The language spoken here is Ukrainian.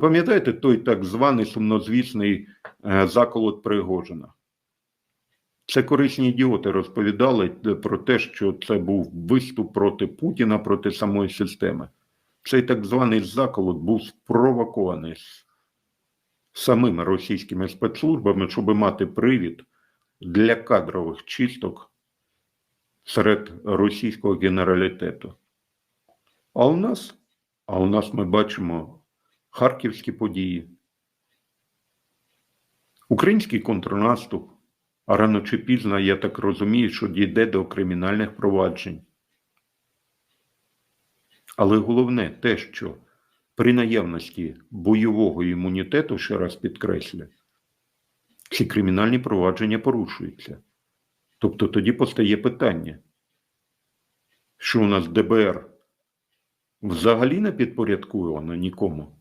Пам'ятаєте той так званий сумнозвісний е, заколот Пригожина? Це корисні ідіоти розповідали про те, що це був виступ проти Путіна, проти самої системи. Цей так званий заколот був спровокований самими російськими спецслужбами, щоб мати привід для кадрових чисток серед російського генералітету. А у нас, а у нас ми бачимо харківські події, український контрнаступ, а рано чи пізно, я так розумію, що дійде до кримінальних проваджень. Але головне те, що при наявності бойового імунітету, ще раз підкреслю, ці кримінальні провадження порушуються. Тобто тоді постає питання, що у нас ДБР взагалі не підпорядковано нікому.